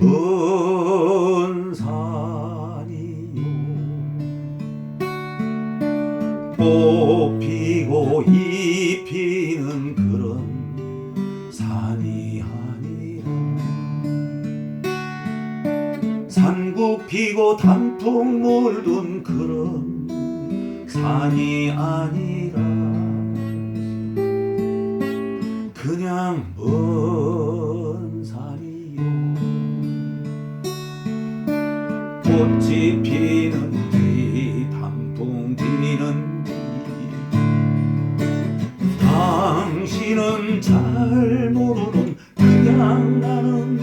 먼 산이요 꽃피고 잎피는 그런 산이 아니라 산국 피고 단풍 물든 그런 산이 아니라 그냥 먼 꽃이 피는 뒤 단풍 뒤 당신은 잘 모르는 그냥 나는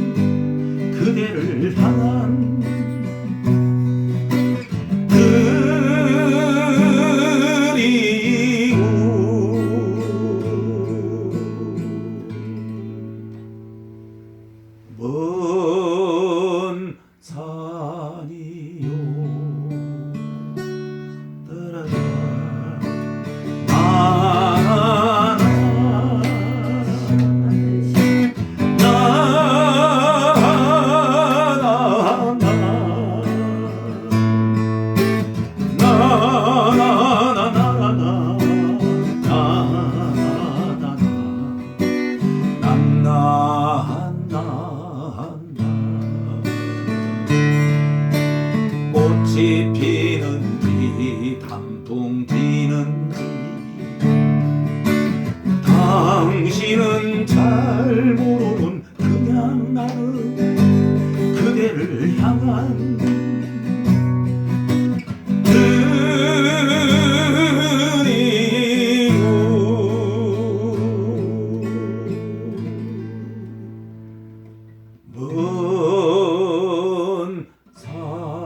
그대를 향한 그리고 먼산 뒤 단풍 뒤 당신은 잘 모르는 그냥 나는 그대를 향한 먼 산이요